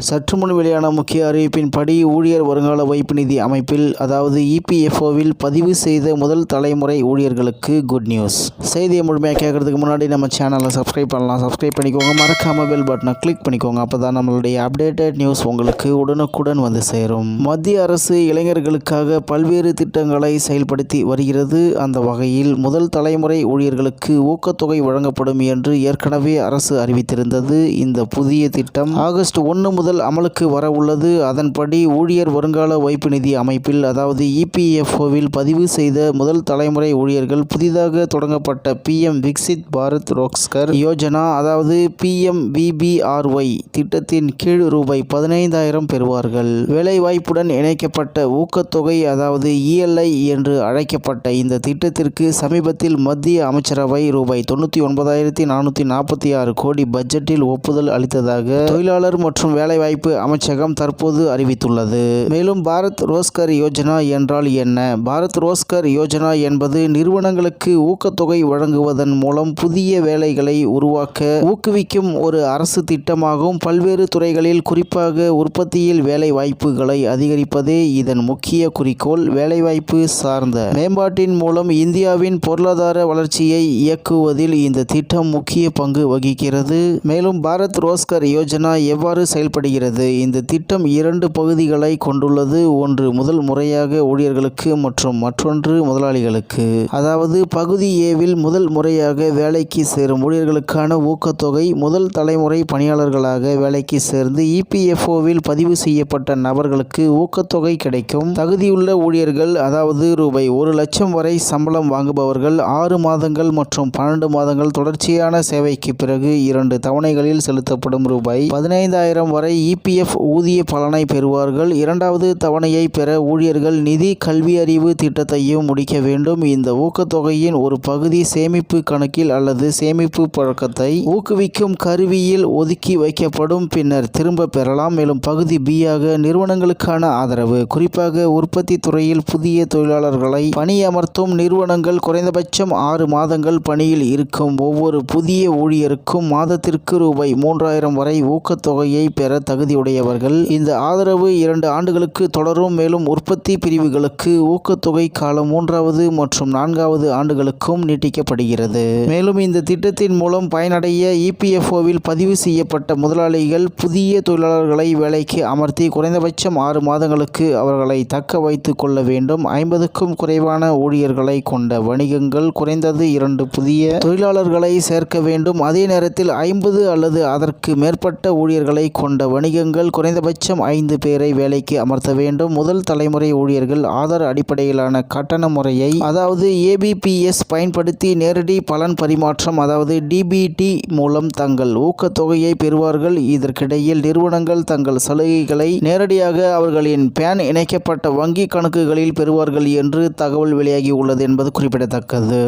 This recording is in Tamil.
சற்று முன் வெளியான முக்கிய அறிவிப்பின்படி ஊழியர் வருங்கால வைப்பு நிதி அமைப்பில் அதாவது இபிஎஃப்ஓவில் பதிவு செய்த முதல் தலைமுறை ஊழியர்களுக்கு குட் நியூஸ் செய்தியை முழுமையாக கேட்கறதுக்கு முன்னாடி நம்ம சேனலை சப்ஸ்கிரைப் பண்ணலாம். சப்ஸ்கிரைப் பண்ணிக்கோங்க. மறக்காம பெல் பட்டனை கிளிக் பண்ணிக்கோங்க. அப்போ தான் நம்மளுடைய அப்டேட்டட் நியூஸ் உங்களுக்கு உடனுக்குடன் வந்து சேரும். மத்திய அரசு இளைஞர்களுக்காக பல்வேறு திட்டங்களை செயல்படுத்தி வருகிறது. அந்த வகையில் முதல் தலைமுறை ஊழியர்களுக்கு ஊக்கத்தொகை வழங்கப்படும் என்று ஏற்கனவே அரசு அறிவித்திருந்தது. இந்த புதிய திட்டம் ஆகஸ்ட் ஒன்று முதல் அமலுக்கு வர உள்ளது. அதன்படி ஊழியர் வருங்கால வைப்பு நிதி அமைப்பில் அதாவது இபிஎஃப்ஓவில் பதிவு செய்த முதல் தலைமுறை ஊழியர்கள் புதிதாக தொடங்கப்பட்ட பிஎம் விக்சித் பாரத் ரோக்ஸ்கர் யோஜனா அதாவது பிஎம் விபிஆர்ஒய் திட்டத்தின் கீழ் ரூபாய் பதினைந்தாயிரம் பெறுவார்கள். வேலைவாய்ப்புடன் இணைக்கப்பட்ட ஊக்கத்தொகை அதாவது இஎல்ஐ என்று அழைக்கப்பட்ட இந்த திட்டத்திற்கு சமீபத்தில் மத்திய அமைச்சரவை ரூபாய் தொண்ணூற்றி ஒன்பதாயிரத்தி நானூற்றி நாற்பத்தி ஆறு கோடி பட்ஜெட்டில் ஒப்புதல் அளித்ததாக தொழிலாளர் மற்றும் வேலை வேலைவாய்ப்பு அமைச்சகம் தற்போது அறிவித்துள்ளது. மேலும் பாரத் ரோஸ்கர் யோஜனா என்றால் என்ன? பாரத் ரோஸ்கர் யோஜனா என்பது நிறுவனங்களுக்கு ஊக்கத்தொகை வழங்குவதன் மூலம் புதிய வேலைகளை உருவாக்க ஊக்குவிக்கும் ஒரு அரசு திட்டமாகும் பல்வேறு துறைகளில் குறிப்பாக உற்பத்தியில் வேலை வாய்ப்புகளை அதிகரிப்பதே இதன் முக்கிய குறிக்கோள் வேலைவாய்ப்பு சார்ந்த மேம்பாட்டின் மூலம் இந்தியாவின் பொருளாதார வளர்ச்சியை இயக்குவதில் இந்த திட்டம் முக்கிய பங்கு வகிக்கிறது. மேலும் பாரத் ரோஸ்கர் யோஜனா எவ்வாறு செயல்படுகிறது? இந்த திட்டம் இரண்டு பகுதிகளை கொண்டுள்ளது. ஒன்று முதல் முறையாக ஊழியர்களுக்கு மற்றும் மற்றொன்று முதலாளிகளுக்கு. அதாவது பகுதி ஏவில் முதல் முறையாக வேலைக்கு சேரும் ஊழியர்களுக்கான ஊக்கத்தொகை முதல் தலைமுறை பணியாளர்களாக வேலைக்கு சேர்ந்து இபிஎஃப்ஓவில் பதிவு செய்யப்பட்ட நபர்களுக்கு ஊக்கத்தொகை கிடைக்கும். தகுதியுள்ள ஊழியர்கள் அதாவது ரூபாய் ஒரு லட்சம் வரை சம்பளம் வாங்குபவர்கள் ஆறு மாதங்கள் மற்றும் பன்னெண்டு மாதங்கள் தொடர்ச்சியான சேவைக்கு பிறகு இரண்டு தவணைகளில் செலுத்தப்படும் ரூபாய் பதினைந்தாயிரம் வரை இபிஎஃப் ஊதிய பலனை பெறுவார்கள். இரண்டாவது தவணையை பெற ஊழியர்கள் நிதி கல்வியறிவு திட்டத்தையும் முடிக்க வேண்டும். இந்த ஊக்கத்தொகையின் ஒரு பகுதி சேமிப்பு கணக்கில் அல்லது சேமிப்பு பழக்கத்தை ஊக்குவிக்கும் கருவியில் ஒதுக்கி வைக்கப்படும். பின்னர் திரும்ப பெறலாம். மேலும் பகுதி பி ஆக நிறுவனங்களுக்கான ஆதரவு. குறிப்பாக உற்பத்தி துறையில் புதிய தொழிலாளர்களை பணியமர்த்தும் நிறுவனங்கள் குறைந்தபட்சம் ஆறு மாதங்கள் பணியில் இருக்கும். ஒவ்வொரு புதிய ஊழியருக்கும் மாதத்திற்கு ரூபாய் மூன்றாயிரம் வரை ஊக்கத்தொகையை பெற தகுதியுடையவர்கள். இந்த ஆதரவு இரண்டு ஆண்டுகளுக்கு தொடரும் மேலும் உற்பத்தி பிரிவுகளுக்கு ஊக்கத்தொகை காலம் மூன்றாவது மற்றும் நான்காவது ஆண்டுகளுக்கும் நீட்டிக்கப்படுகிறது. மேலும் இந்த திட்டத்தின் மூலம் பயனடைய இபிஎஃப்ஓவில் பதிவு செய்யப்பட்ட முதலாளிகள் புதிய தொழிலாளர்களை வேலைக்கு அமர்த்தி குறைந்தபட்சம் ஆறு மாதங்களுக்கு அவர்களை தக்க வைத்துக் கொள்ள வேண்டும். ஐம்பதுக்கும் குறைவான ஊழியர்களை கொண்ட வணிகங்கள் குறைந்தது இரண்டு புதிய தொழிலாளர்களை சேர்க்க வேண்டும். அதே நேரத்தில் ஐம்பது அல்லது அதற்கு மேற்பட்ட ஊழியர்களை கொண்ட வணிகங்கள் குறைந்தபட்சம் ஐந்து பேரை வேலைக்கு அமர்த்த வேண்டும். முதல் தலைமுறை ஊழியர்கள் ஆதார் அடிப்படையிலான கட்டண முறையை அதாவது ஏபிபிஎஸ் பயன்படுத்தி நேரடி பலன் பரிமாற்றம் அதாவது டிபிடி மூலம் தங்கள் ஊக்கத்தொகையை பெறுவார்கள். இதற்கிடையில் நிறுவனங்கள் தங்கள் சலுகைகளை நேரடியாக அவர்களின் பேன் இணைக்கப்பட்ட வங்கி கணக்குகளில் பெறுவார்கள் என்று தகவல் வெளியாகி உள்ளது என்பது குறிப்பிடத்தக்கது.